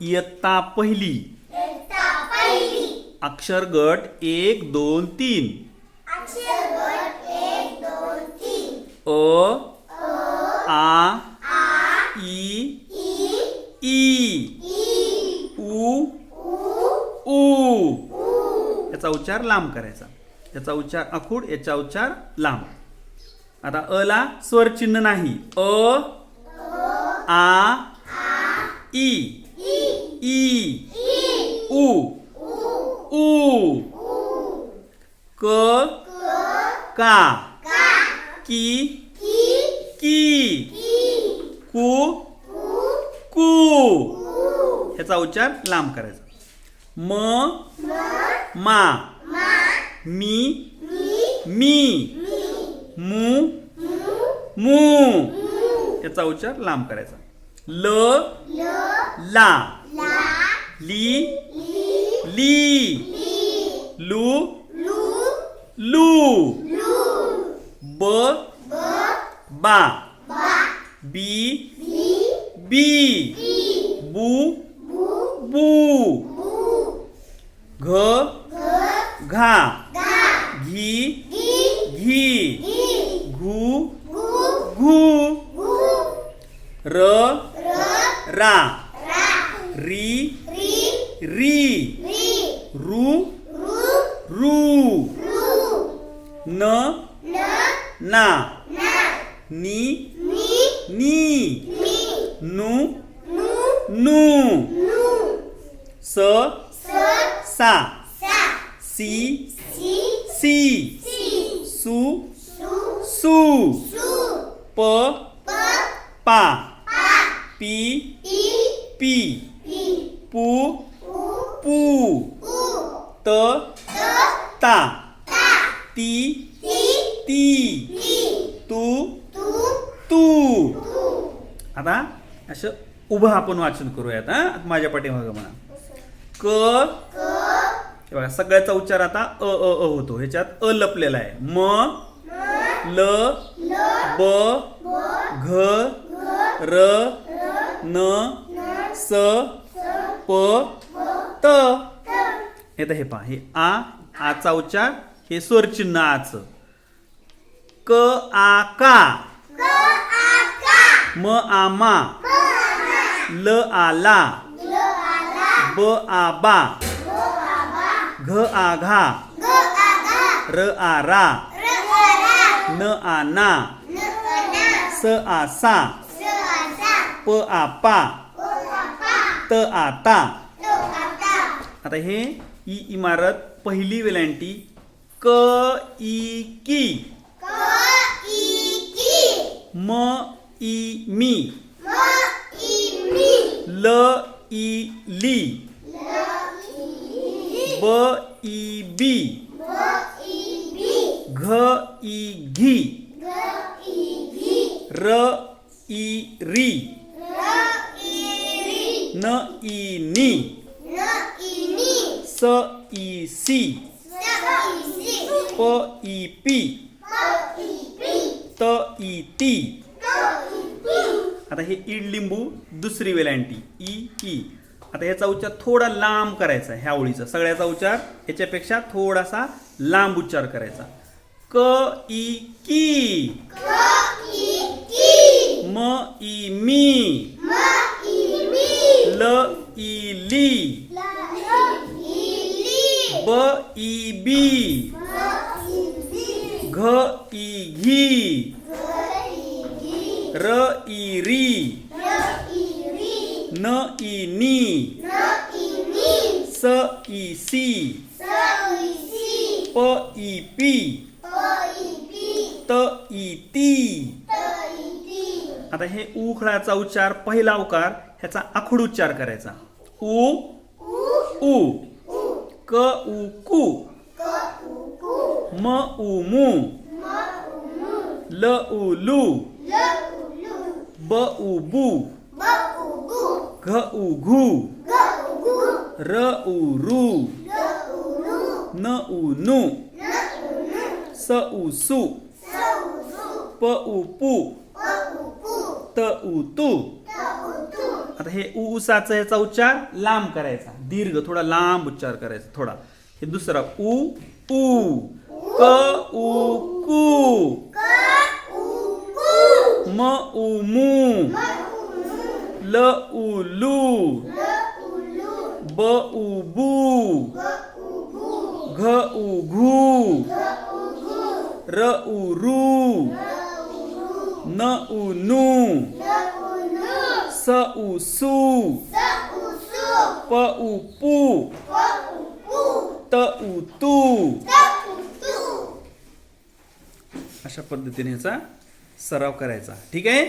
इयत्ता पहिली. अक्षर गट एक दोन तीन. अ आ ई ई उ ऊ याचा उच्चार लांब करायचा. याचा उच्चार अखूड याचा उच्चार लांब. आता अ ला स्वर चिन्ह नाही. अ आ ई ई उ ऊ क का की की कु कू ह्याचा उच्चार लांब करायचा. म. मा. मी. मी. मू. मू. याचा उच्चार लांब करायचा. ल. ला. ली ली लू लू ब बा बी बी बू बू घ घा घी घी घू घू र रा री रू रू न ना नी नी नु नू स सा सी सी सु सु प पा पी पी पू पू. त. ता. ती. ती. तू. तू. आता असं उभं आपण वाचन करूयात हा? माझ्या पाठीमागं म्हणा. क. हे बघा सगळ्याचा उच्चार आता अ अ अ होतो. ह्याच्यात अ लपलेला आहे. म. ल. ब. घ. र. न. स. प. त? हे तर हे पहा हे आ आचा उच्चार हे स्वर चिन्ह आच. क आ का. म आ मा. ल आ ला. ब आ बा. घ आ घा. र आ रा. न आ ना. स आ सा. प आ पा. त आ ता. आता हे ई इमारत पहिली वेलांटी. क ई की. म ई मी. ल ई ली. ब ई बी. घ ई घी. र ई री. न ई नी. स ई सी प ई पी त ई ती आता हे ईड लिंबू दुसरी वेलांटी ई ई आता ह्याचा उच्चार थोडा लांब करायचा ह्या ओळीचा. सगळ्याचा उच्चार ह्याच्यापेक्षा थोडासा लांब उच्चार करायचा. क ई की म ई मी ल ई ली ब ई बी घ ई घी र ई री न ई नी स ई सी प ई पी त ई ती आता हे उखळाचा उच्चार पहिला उकार ह्याचा आखूड उच्चार करायचा. उ. उ. क उ. कु म उमू ल उ ब उबू घ उघू र उ न उ स उसु प उ त उतु आता हे उ उसाचा ह्याचा उच्चार लांब करायचा. दीर्घ थोडा लांब उच्चार करायचा थोडा. हे दुसरा उ ऊ. क उ कु म उ मू ल उ लू ब उ बू घ उ घू र उ रू न उ नू स उ सू प उ पू त उ तू अशा पद्धतीने ह्याचा सराव करायचा. ठीक आहे?